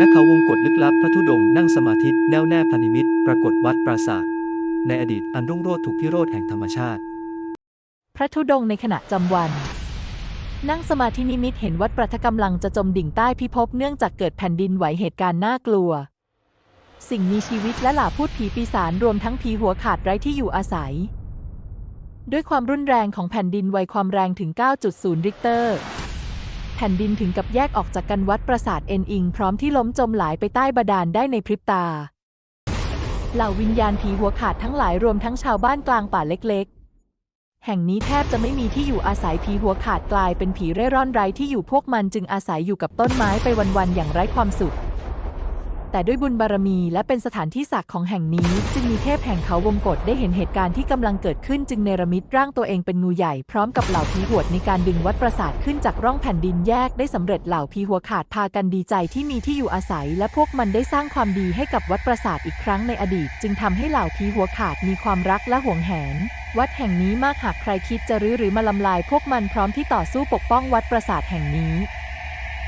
นักเขาวงกฏลึกลับพระธุดงค์นั่งสมาธิแน่วแน่พานิมิตปรากฏวัดปราสาทในอดีตอันรุ่งโรจน์ถูกพิโรธแห่งธรรมชาติ พระธุดงค์ในขณะจำวัน นั่งสมาธินิมิตเห็นวัดประทกำลังจะจมดิ่งใต้พิภพเนื่องจากเกิดแผ่นดินไหวเหตุการณ์น่ากลัว สิ่งมีชีวิตและหลาพูดผีปีศาจรวมทั้งผีหัวขาดไร้ที่อยู่อาศัย ด้วยความรุนแรงของแผ่นดินไหวความแรงถึง 9.0 ริกเตอร์ แผ่นดินถึงกับแยกออกจากกันวัดปราสาทเอ็นอิง พร้อมที่ล้มจมหลายไปใต้บาดาลได้ในพริบตา เหล่าวิญญาณผีหัวขาดทั้งหลายรวมทั้งชาวบ้านกลางป่าเล็กๆ แห่งนี้แทบจะไม่มีที่อยู่อาศัยผีหัวขาดกลายเป็นผีเร่ร่อนไร้ที่อยู่พวกมันจึงอาศัยอยู่กับต้นไม้ไปวันๆอย่างไร้ความสุข แต่ด้วยบุญบารมีและเป็นสถานที่ศักดิ์ของแห่งนี้ จึงมีเทพแห่งเขาวงกฏได้เห็นเหตุการณ์ที่กำลังเกิดขึ้นจึงเนรมิตร่างตัวเองเป็นงูใหญ่พร้อมกับเหล่าผีหวดในการดึงวัดปราสาทขึ้นจากร่องแผ่นดินแยกได้สำเร็จเหล่าผีหัวขาดพากันดีใจที่มีที่อยู่อาศัย และพวกมันได้สร้างความดีให้กับวัดปราสาทอีกครั้งในอดีต จึงทำให้เหล่าผีหัวขาดมีความรักและห่วงแหนวัดแห่งนี้มากหากใครคิดจะรื้อหรือมาลำลาย พวกมันพร้อมที่ต่อสู้ปกป้องวัดปราสาทแห่งนี้